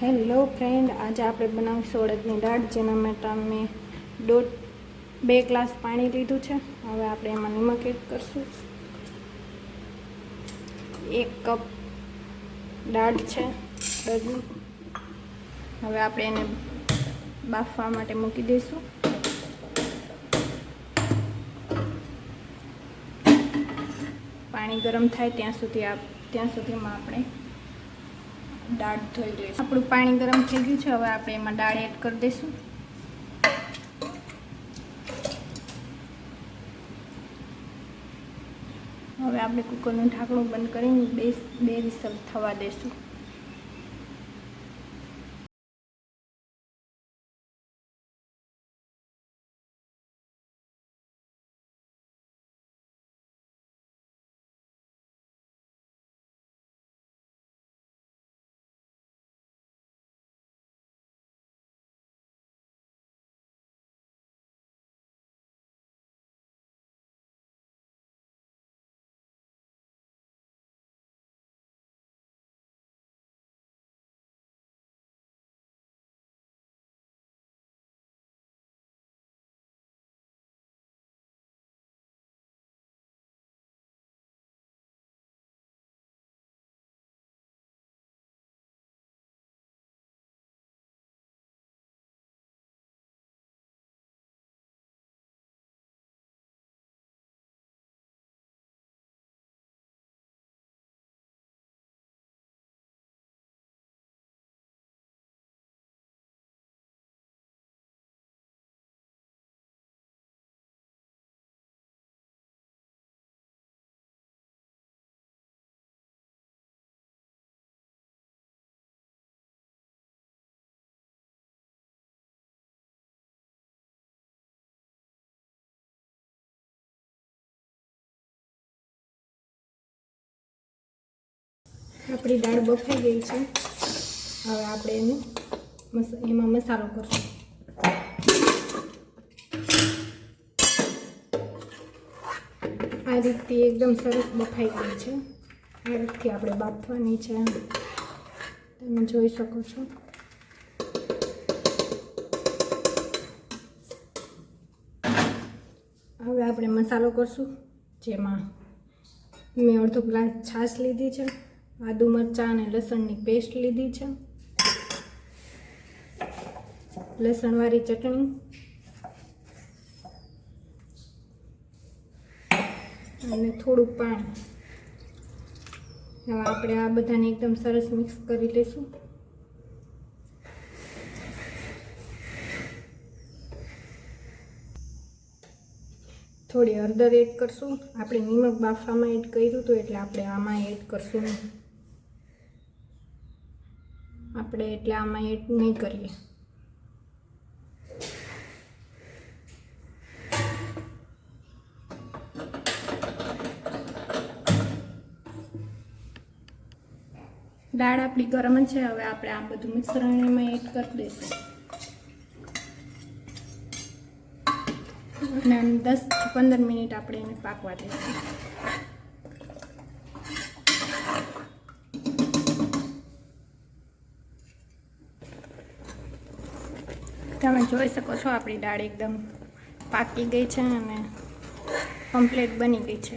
Hello friend, આજે આપણે બનાવીશું અડદની દાળ, જેના માટે મેં દોઢ, બે ગ્લાસ પાણી લીધું છે. હવે આપણે એમાં નિમક એડ કરશું. એક કપ દાળ છે અડદની. હવે આપણે એને બાફવા માટે મૂકી દઈશું. પાણી ગરમ થાય ત્યાં સુધી ત્યાં સુધીમાં આપણે દાળ ધોઈ લઈશું. આપણું પાણી ગરમ થઈ ગયું છે, હવે આપણે એમાં દાળ એડ કરી દઈશું. હવે આપણે કુકરનું ઢાંકણું બંધ કરીને બે બે વિસલ થવા દઈશું. આપણી દાળ બફાઈ ગઈ છે. હવે આપણે એને એમાં મસાલો કરશું. આ રીતથી એકદમ સરસ બફાઈ ગઈ છે. આ રીતથી આપણે બાફવાની છે. તમે જોઈ શકો છો. હવે આપણે મસાલો કરશું, જેમાં મેં અડધો ગ્લાસ છાશ લીધી છે. આદુ મરચાં અને લસણની પેસ્ટ લીધી છે. લસણવાળી ચટણી. અને થોડું પાણી. હવે આપણે આ બધાને એકદમ સરસ મિક્સ કરી લઈશું થોડી હળદર એડ કરશું. આપણે નિમક બાફામાં એડ કર્યું હતું એટલે આપણે આમાં એડ કરશું નહીં. આપણે એટલે આમાં એડ નહીં કરીએ. દાળ આપણી ગરમ છે, હવે આપણે આ બધું મિશ્રણ એમાં એડ કરી દઈશું. અને દસથી પંદર મિનિટ આપણે એને પાકવા દઈશું. તમે જોઈ શકો છો આપણી દાળ એકદમ પાકી ગઈ છે અને કમ્પ્લીટ બની ગઈ છે.